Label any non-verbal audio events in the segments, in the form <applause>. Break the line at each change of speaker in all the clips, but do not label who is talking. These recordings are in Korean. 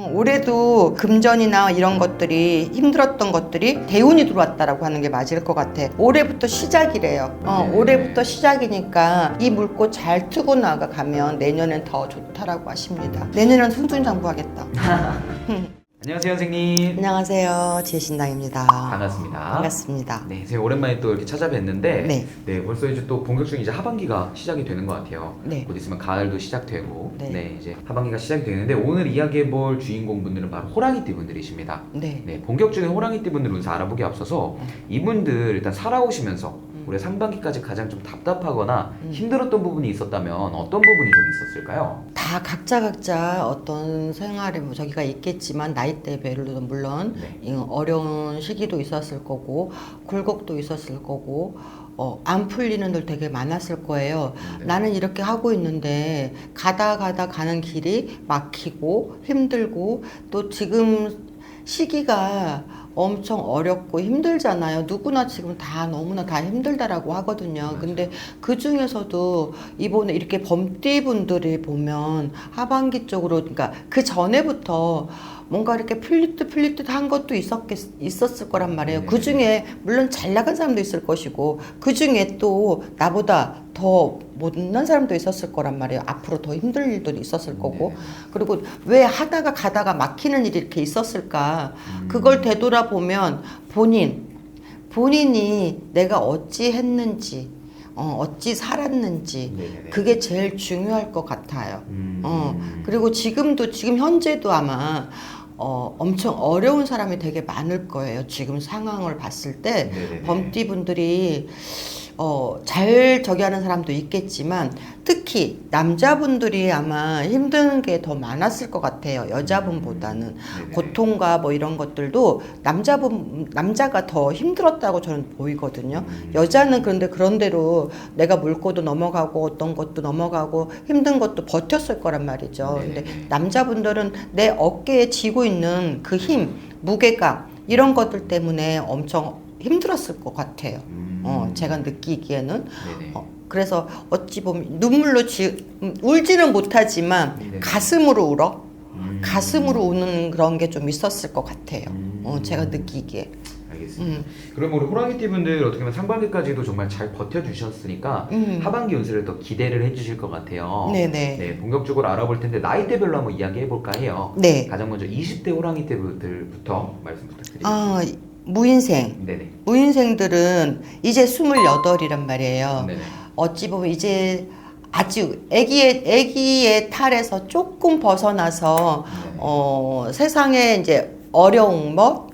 어, 올해도 금전이나 이런 것들이 힘들었던 것들이 대운이 들어왔다라고 하는 게 맞을 것 같아. 올해부터 시작이래요. 어,
네.
올해부터 시작이니까 이 물꽃 잘 트고 나가가면 내년엔 더 좋다라고 하십니다. 내년엔 승준장구하겠다. <laughs>
안녕하세요 선생님.
안녕하세요. 지혜신당입니다.
반갑습니다.
반갑습니다.
네, 제가 오랜만에 또 이렇게 찾아뵀는데
네.
네, 벌써 이제 또 본격적인 이제 하반기가 시작이 되는 것 같아요.
네.
곧 있으면 가을도 시작되고
네.
네. 이제 하반기가 시작이 되는데 오늘 이야기해 볼 주인공 분들은 바로 호랑이띠 분들이십니다.
네.
네, 본격적인 호랑이띠 분들 운세 알아보기 앞서서 이분들 일단 살아오시면서 올해 상반기까지 가장 좀 답답하거나
음.
힘들었던 부분이 있었다면 어떤 부분이 좀 있었을까요?
다 각자 각자 어떤 생활에 뭐 저기가 있겠지만 나이대별로도 물론
네.
이 어려운 시기도 있었을 거고 굴곡도 있었을 거고 어, 안 풀리는 들 되게 많았을 거예요.
네.
나는 이렇게 하고 있는데 가다 가다 가는 길이 막히고 힘들고 또 지금 시기가 엄청 어렵고 힘들잖아요. 누구나 지금 다 너무나 다 힘들다라고 하거든요. 근데 그 중에서도 이번에 이렇게 범띠 분들이 보면 하반기 쪽으로 그러니까 그 전에부터 뭔가 이렇게 풀릴 듯 풀릴 듯한 것도 있었겠, 있었을 거란 말이에요.
네.
그 중에 물론 잘 나간 사람도 있을 것이고 그 중에 또 나보다 더 못난 사람도 있었을 거란 말이에요. 앞으로 더 힘들 일도 있었을 거고.
네.
그리고 왜 하다가 가다가 막히는 일이 이렇게 있었을까?
음.
그걸 되돌아보면 본인, 본인이 내가 어찌 했는지, 어, 어찌 살았는지,
네네네.
그게 제일 중요할 것 같아요.
음.
어, 그리고 지금도, 지금 현재도 아마, 어, 엄청 어려운 사람이 되게 많을 거예요. 지금 상황을 봤을 때.
네네네.
범띠 분들이 어, 잘 저기 하는 사람도 있겠지만 특히 남자분들이 아마 힘든 게 더 많았을 것 같아요. 여자분보다는
네네.
고통과 뭐 이런 것들도 남자분 남자가 더 힘들었다고 저는 보이거든요.
음.
여자는 그런데 그런 대로 내가 물고도 넘어가고 어떤 것도 넘어가고 힘든 것도 버텼을 거란 말이죠.
네네.
근데 남자분들은 내 어깨에 지고 있는 그 힘, 무게감 이런 것들 때문에 엄청 힘들었을 것 같아요.
음.
어, 제가 느끼기에는. 어, 그래서 어찌 보면 눈물로 지, 음, 울지는 못하지만
네네.
가슴으로 울어
음.
가슴으로 우는 그런 게 좀 있었을 것 같아요.
음.
어, 제가 느끼기에.
알겠습니다.
음.
그럼 우리 호랑이띠 분들 어떻게 보면 상반기까지도 정말 잘 버텨주셨으니까
음.
하반기 운세를 더 기대를 해주실 것 같아요.
네네.
네, 본격적으로 알아볼 텐데 나이대별로 한번 이야기해 볼까 해요.
네.
가장 먼저 20대 호랑이띠 분들부터 말씀 부탁드립니다.
아, 무인생.
네네.
무인생들은 이제 28이란 말이에요.
네네.
어찌 보면 이제 아주 아기의 아기의 탈에서 조금 벗어나서
네.
어, 세상에 이제 어려운 것,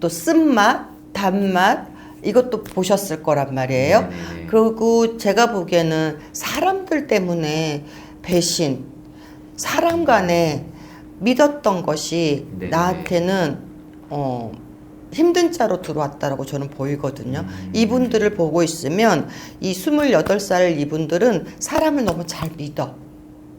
또 쓴맛, 단맛 이것도 보셨을 거란 말이에요.
네네네.
그리고 제가 보기에는 사람들 때문에 배신, 사람 간에 믿었던 것이
네네.
나한테는 어, 힘든 자로 들어왔다라고 저는 보이거든요.
음.
이분들을 보고 있으면 이 28살 이분들은 사람을 너무 잘 믿어.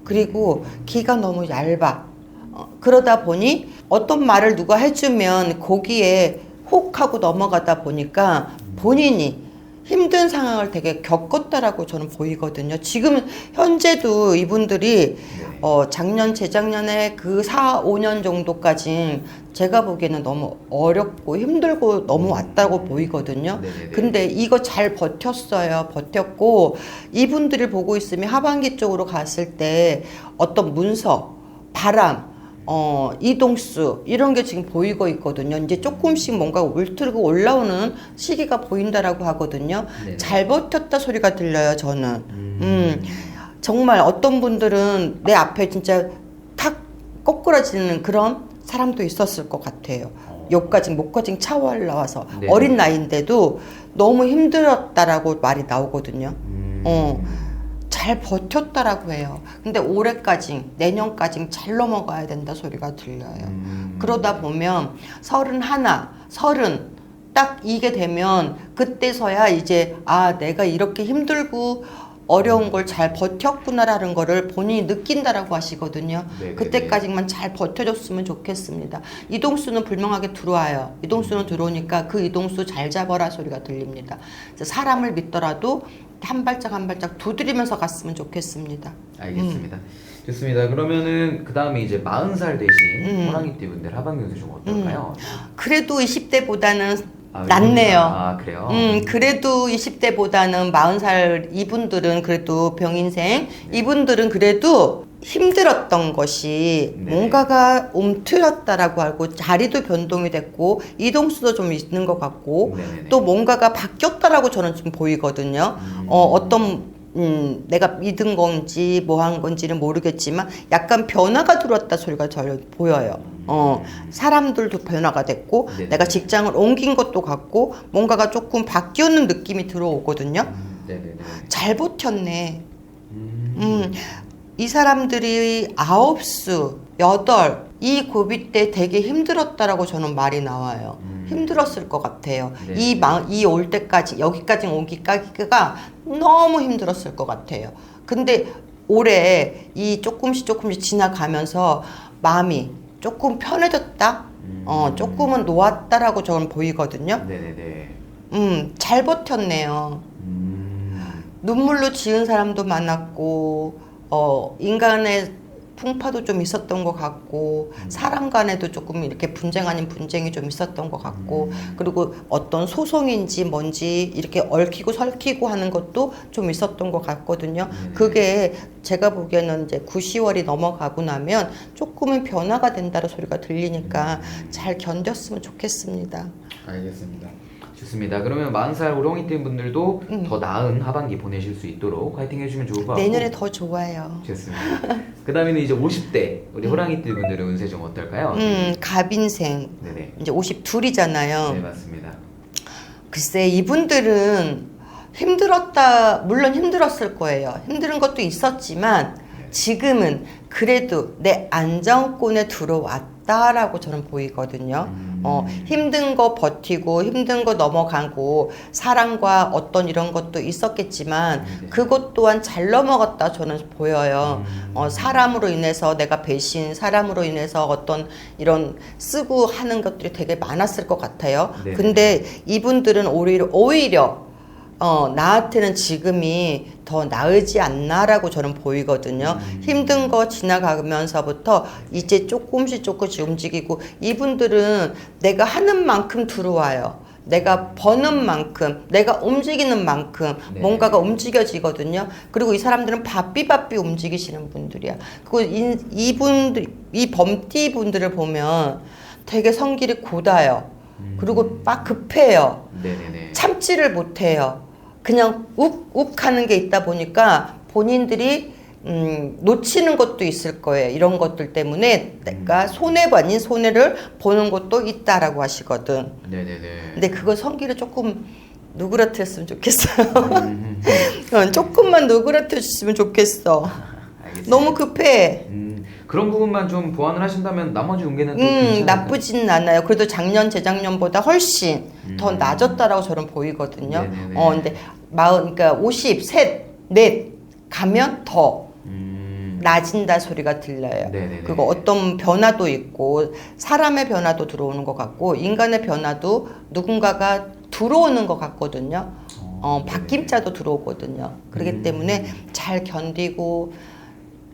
그리고 기가 너무 얇아. 어, 그러다 보니 어떤 말을 누가 해주면 거기에 혹 하고 넘어가다 보니까 본인이 힘든 상황을 되게 겪었다라고 저는 보이거든요. 지금 현재도 이분들이
네.
어, 작년, 재작년에 그 4, 5년 정도까지 제가 보기에는 너무 어렵고 힘들고 넘어왔다고 보이거든요.
네네네.
근데 이거 잘 버텼어요. 버텼고 이분들을 보고 있으면 하반기 쪽으로 갔을 때 어떤 문서, 바람, 어, 이동수 이런 게 지금 보이고 있거든요. 이제 조금씩 뭔가 울트고 올라오는 시기가 보인다라고 하거든요.
네네.
잘 버텼다 소리가 들려요. 저는.
음.
음, 정말 어떤 분들은 내 앞에 진짜 탁 꼬꾸라지는 그런 사람도 있었을 것 같아요.
어.
여기까지 목까지 차와 올라와서
네.
어린 나이인데도 너무 힘들었다라고 말이 나오거든요.
음.
어, 잘 버텼다라고 해요. 근데 올해까지, 내년까지 잘 넘어가야 된다 소리가 들려요.
음.
그러다 보면 서른 하나, 서른 딱 이게 되면 그때서야 이제 아 내가 이렇게 힘들고 어려운 걸 잘 버텼구나라는 거를 본인이 느낀다라고 하시거든요.
네네네.
그때까지만 잘 버텨줬으면 좋겠습니다. 이동수는 불명하게 들어와요. 이동수는 들어오니까 그 이동수 잘 잡아라 소리가 들립니다. 사람을 믿더라도 한 발짝 한 발짝 두드리면서 갔으면 좋겠습니다.
알겠습니다. 좋습니다. 그러면은 그 다음에 이제 40살 되신
음.
호랑이띠 분들 하반기 운세 좀 어떨까요?
그래도 20대보다는
아,
낫네요.
아 그래요?
음, 그래도 20대보다는 40살 이분들은 그래도 병인생, 이분들은 그래도 힘들었던 것이
네.
뭔가가 움트렸다라고 하고 자리도 변동이 됐고 이동수도 좀 있는 것 같고
네네네.
또 뭔가가 바뀌었다라고 저는 좀 보이거든요.
음.
어, 어떤 음, 내가 믿은 건지 뭐 한 건지는 모르겠지만 약간 변화가 들어왔다 소리가 절 보여요. 어, 사람들도 변화가 됐고
음. 네네.
내가 직장을 옮긴 것도 같고 뭔가가 조금 바뀌었는 느낌이 들어오거든요.
음.
잘 버텼네.
음.
음, 이 사람들이 아홉 수, 여덟 이 고비 때 되게 힘들었다라고 저는 말이 나와요.
음.
힘들었을 것 같아요.
네.
이올 때까지 여기까지 오기까지가 너무 힘들었을 것 같아요. 근데 올해 이 조금씩 조금씩 지나가면서 마음이 조금 편해졌다.
음.
어, 조금은 놓았다라고 저는 보이거든요.
네네네.
음, 잘 버텼네요.
음.
눈물로 지은 사람도 많았고 어 인간의 풍파도 좀 있었던 것 같고 사람 간에도 조금 이렇게 분쟁 아닌 분쟁이 좀 있었던 것 같고 그리고 어떤 소송인지 뭔지 이렇게 얽히고 설키고 하는 것도 좀 있었던 것 같거든요.
네.
그게 제가 보기에는 이제 9, 10월이 넘어가고 나면 조금은 변화가 된다는 소리가 들리니까 잘 견뎠으면 좋겠습니다.
알겠습니다. 좋습니다. 그러면 40살 호랑이띠 분들도 더 나은 하반기 보내실 수 있도록 화이팅 해주시면 좋을 것 같고
음. 내년에 더 좋아요.
좋습니다. 그 다음에는 이제 50대 우리 호랑이띠 분들의 운세 좀 어떨까요?
음, 갑인생
네네.
이제 52이잖아요.
네 맞습니다.
글쎄 이분들은 힘들었다 물론 힘들었을 거예요. 힘든 것도 있었지만 지금은 그래도 내 안정권에 들어왔다라고 저는 보이거든요.
음.
어, 힘든 거 버티고 힘든 거 넘어가고 사랑과 어떤 이런 것도 있었겠지만
네.
그것 또한 잘 넘어갔다 저는 보여요.
음.
어, 사람으로 인해서 내가 배신, 사람으로 인해서 어떤 이런 쓰고 하는 것들이 되게 많았을 것 같아요.
네.
근데 이분들은 오히려 오히려 어, 나한테는 지금이 더 나으지 않나라고 저는 보이거든요.
음.
힘든 거 지나가면서부터 이제 조금씩 조금씩 움직이고 이분들은 내가 하는 만큼 들어와요. 내가 버는 만큼, 내가 움직이는 만큼
네.
뭔가가 움직여지거든요. 그리고 이 사람들은 바삐바삐 움직이시는 분들이야. 그리고 이, 이분들, 이 범띠 분들을 보면 되게 성질이 고다요. 그리고 막 급해요.
네네네.
참지를 못해요. 그냥 욱욱 하는 게 있다 보니까 본인들이 음, 놓치는 것도 있을 거예요. 이런 것들 때문에 내가 손해 아닌 손해를 보는 것도 있다라고 하시거든.
네네네.
근데 그거 성기를 조금 누그러뜨렸으면 좋겠어요.
음, <laughs>
어, 조금만 누그러뜨려 줬으면 좋겠어. <laughs>
알겠습니다.
너무 급해.
음, 그런 부분만 좀 보완을 하신다면 나머지 운계는 또
음,
괜찮을까요?
나쁘진 않아요. 그래도 작년, 재작년보다 훨씬 더
음.
낮았다라고 저는 보이거든요.
네네네.
어, 근데 마흔, 그러니까 50, 셋, 넷 가면 더
음,
낮은다 소리가 들려요.
네네네.
그리고 어떤 변화도 있고 사람의 변화도 들어오는 것 같고 인간의 변화도 누군가가 들어오는 것 같거든요. 어,
네네.
바뀜자도 들어오거든요. 그렇기
음.
때문에 잘 견디고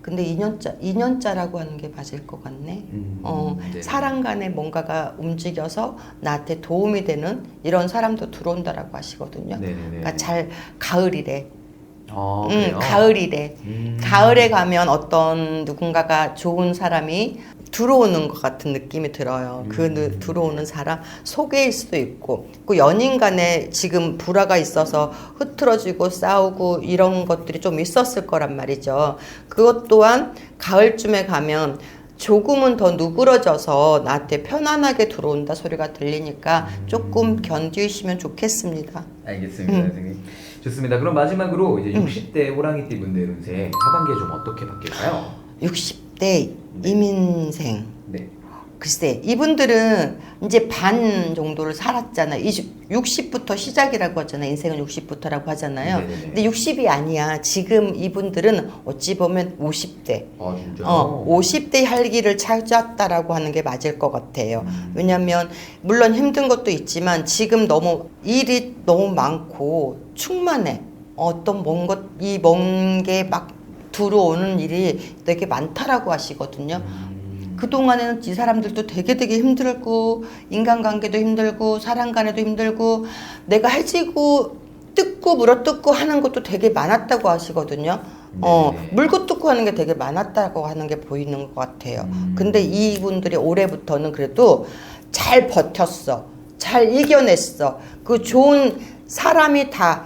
근데 2년짜 2년짜라고 하는 게 맞을 것 같네.
음,
어,
네네.
사람 간에 뭔가가 움직여서 나한테 도움이 되는 이런 사람도 들어온다라고 하시거든요.
네네네.
그러니까 잘 가을이래.
어,
음? 가을이래.
음.
가을에 가면 어떤 누군가가 좋은 사람이 들어오는 것 같은 느낌이 들어요. 그
음.
누- 들어오는 사람 소개일 수도 있고, 그 연인 간에 지금 불화가 있어서 흐트러지고 싸우고 이런 것들이 좀 있었을 거란 말이죠. 그것 또한 가을쯤에 가면 조금은 더 누그러져서 나한테 편안하게 들어온다 소리가 들리니까 조금 견디시면 좋겠습니다.
알겠습니다,
음.
선생님. 좋습니다. 그럼 마지막으로 이제 60대 호랑이띠 분들 운세 하반기에 좀 어떻게 바뀔까요?
60 대 이민생.
네.
글쎄, 이분들은 이제 반 정도를 살았잖아요. 60부터 시작이라고 하잖아요. 인생은 60부터라고 하잖아요.
네네네.
근데 60이 아니야. 지금 이분들은 어찌 보면 50대.
아 진짜.
어, 50대 활기를 찾았다라고 하는 게 맞을 것 같아요.
음.
왜냐면 물론 힘든 것도 있지만 지금 너무 일이 너무 많고 충만해. 어떤 먼 것, 이 먼 게 막 들어오는 일이 되게 많다라고 하시거든요. 그동안에는 이 사람들도 되게 되게 힘들고 인간관계도 힘들고 사람 간에도 힘들고 내가 해지고 뜯고 물어뜯고 하는 것도 되게 많았다고 하시거든요. 어,
네.
물고 뜯고 하는 게 되게 많았다고 하는 게 보이는 것 같아요.
음.
근데 이분들이 올해부터는 그래도 잘 버텼어. 잘 이겨냈어. 그 좋은 사람이 다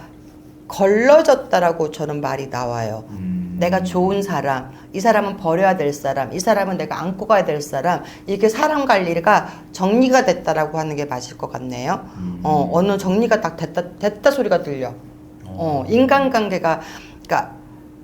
걸러졌다라고 저는 말이 나와요.
음.
내가 좋은 사람, 이 사람은 버려야 될 사람, 이 사람은 내가 안고 가야 될 사람, 이렇게 사람 관리가 정리가 됐다라고 하는 게 맞을 것 같네요.
음.
어, 어느 정리가 딱 됐다, 됐다 소리가 들려. 어, 인간관계가, 그러니까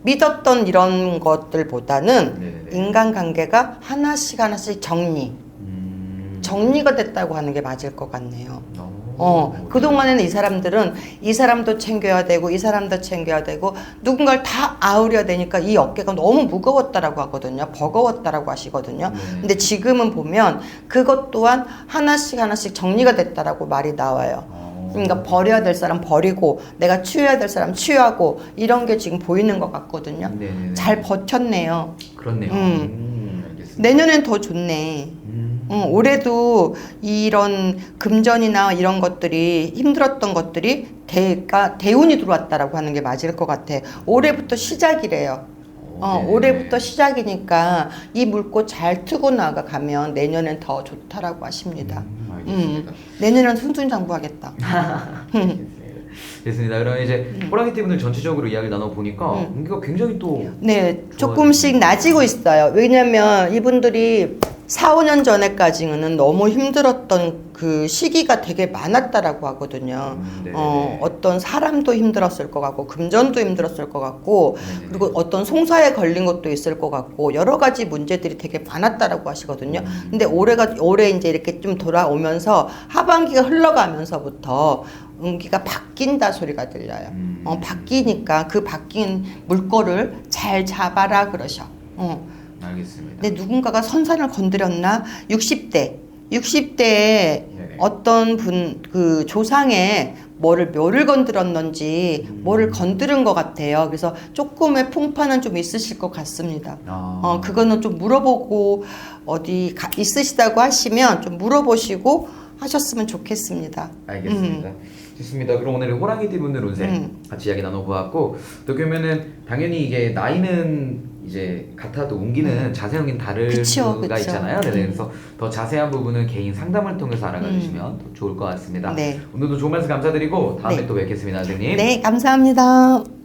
믿었던 이런 것들보다는
네네네.
인간관계가 하나씩 하나씩 정리,
음.
정리가 됐다고 하는 게 맞을 것 같네요.
어.
어, 그동안에는 이 사람들은 이 사람도 챙겨야 되고 이 사람도 챙겨야 되고 누군가를 다 아우려야 되니까 이 어깨가 너무 무거웠다라고 하거든요. 버거웠다라고 하시거든요.
네.
근데 지금은 보면 그것 또한 하나씩 하나씩 정리가 됐다라고 말이 나와요.
어.
그러니까 버려야 될 사람 버리고 내가 치워야 될 사람 치유하고 이런 게 지금 보이는 것 같거든요.
네네네.
잘 버텼네요.
그렇네요.
음.
음, 알겠습니다.
내년엔 더 좋네.
음.
응, 올해도 이런 금전이나 이런 것들이 힘들었던 것들이 대가 대운이 들어왔다라고 하는 게 맞을 것 같아. 올해부터 시작이래요. 어,
네네네.
올해부터 시작이니까 이 물꽃 잘 트고 나가가면 내년엔 더 좋다라고 하십니다.
음, 알겠습니다.
내년엔 순순장구하겠다.
됐습니다. <laughs> 그럼 이제 호랑이 띠분들 전체적으로 이야기를 나눠 보니까
음.
운기가 굉장히 또
네, 조금씩 낮이고 있어요. 왜냐면 이분들이 4, 5년 전에까지는 너무 힘들었던 그 시기가 되게 많았다라고 하거든요.
음, 네네네.
어, 어떤 사람도 힘들었을 것 같고, 금전도 힘들었을 것 같고,
네네네.
그리고 어떤 송사에 걸린 것도 있을 것 같고, 여러 가지 문제들이 되게 많았다라고 하시거든요.
음.
근데 올해가, 올해 이제 이렇게 좀 돌아오면서 하반기가 흘러가면서부터 운기가 바뀐다 소리가 들려요.
음.
어, 바뀌니까 그 바뀐 물꼬를 잘 잡아라 그러셔. 어.
알겠습니다.
근데 누군가가 선산을 건드렸나? 60대. 60대에
네네.
어떤 분, 그 조상에 뭐를, 묘를 건드렸는지,
음.
뭐를 건드린 것 같아요. 그래서 조금의 풍파는 좀 있으실 것 같습니다.
아.
어, 그거는 좀 물어보고, 어디 가- 있으시다고 하시면 좀 물어보시고 하셨으면 좋겠습니다.
알겠습니다. 좋습니다. 그럼 오늘 호랑이 띠분들 운세
음.
같이 이야기 나눠보았고 또 그러면은 당연히 이게 나이는 이제 같아도 운기는 자세형인 다를
그쵸,
수가
그쵸.
있잖아요. 네,
음.
그래서 더 자세한 부분은 개인 상담을 통해서 알아가 주시면 더 좋을 것 같습니다.
네.
오늘도 좋은 말씀 감사드리고 다음에
네.
또 뵙겠습니다, 선생님.
네, 감사합니다.